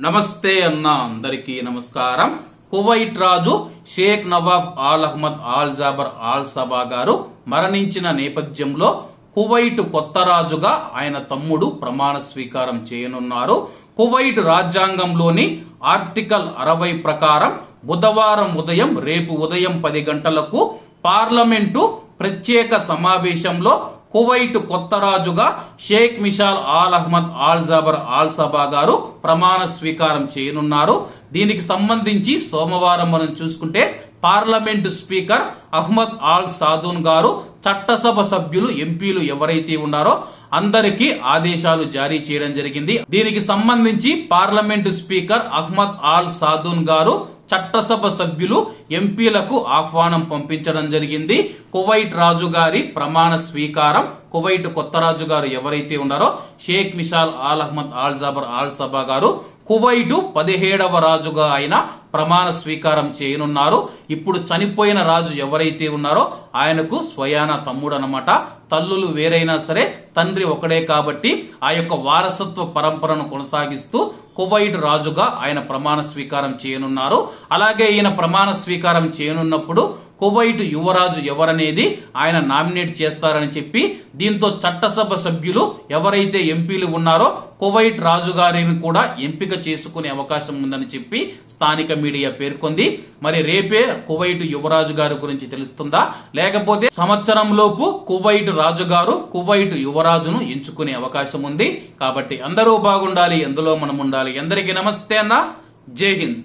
నమస్తే అన్న అందరికీ నమస్కారం. కువైట్ రాజు Sheikh Nawaf Al Ahmad Al Jaber Al Sabah గారు మరణించిన నేపథ్యంలో కువైట్ కొత్త రాజుగా ఆయన తమ్ముడు ప్రమాణ స్వీకారం చేయనున్నారు. కువైట్ రాజ్యాంగంలోని ఆర్టికల్ అరవై ప్రకారం బుధవారం ఉదయం రేపు ఉదయం పది గంటలకు పార్లమెంటు ప్రత్యేక సమావేశంలో కువైట్ కొత్త రాజుగా Sheikh Mishal Al Ahmad Al Jaber Al Sabah గారు ప్రమాణ స్వీకారం చేయనున్నారు. దీనికి సంబంధించి సోమవారం మనం చూసుకుంటే parliament speaker Ahmad Al Saadoun గారు చట్టసభ సభ్యులు ఎంపీలు ఎవరైతే ఉన్నారో అందరికీ ఆదేశాలు జారీ చేయడం జరిగింది. దీనికి సంబంధించి parliament speaker Ahmad Al Saadoun గారు చట్టసభ సభ్యులు ఎంపీలకు ఆహ్వానం పంపించడం జరిగింది. కువైట్ రాజు గారి ప్రమాణ స్వీకారం కువైట్ కొత్త రాజు గారు ఎవరైతే ఉన్నారో Sheikh Mishal Al Ahmad Al Jaber Al Sabah Kuwait Kuwait పదిహేడవ రాజుగా ఆయన ప్రమాణ స్వీకారం చేయనున్నారు. ఇప్పుడు చనిపోయిన రాజు ఎవరైతే ఉన్నారో ఆయనకు స్వయాన తమ్ముడు అనమాట తల్లులు వేరైనా సరే తండ్రి తండ్రి ఒకడే కాబట్టి ఆ యొక్క వారసత్వ పరంపరను కొనసాగిస్తూ కువైట్ రాజుగా ఆయన ప్రమాణ స్వీకారం చేయనున్నారు. అలాగే ఈయన ప్రమాణ స్వీకారం చేయనున్నప్పుడు కువైట్ యువరాజు ఎవరనేది ఆయన నామినేట్ చేస్తారని చెప్పి దీంతో చట్టసభ సభ్యులు ఎవరైతే ఎంపీలు ఉన్నారో కువైట్ రాజు గారిని కూడా ఎంపిక చేసుకునే అవకాశం ఉందని చెప్పి స్థానిక మీడియా పేర్కొంది. మరి రేపే కువైట్ యువరాజు గారి గురించి తెలుస్తుందా? లేకపోతే సంవత్సరంలోపు కువైట్ రాజుగారు కువైట్ యువరాజును ఎంచుకునే అవకాశం ఉంది. కాబట్టి అందరూ బాగుండాలి ఎందులో మనం ఉండాలి అందరికీ నమస్తే అన్న. జై హింద్.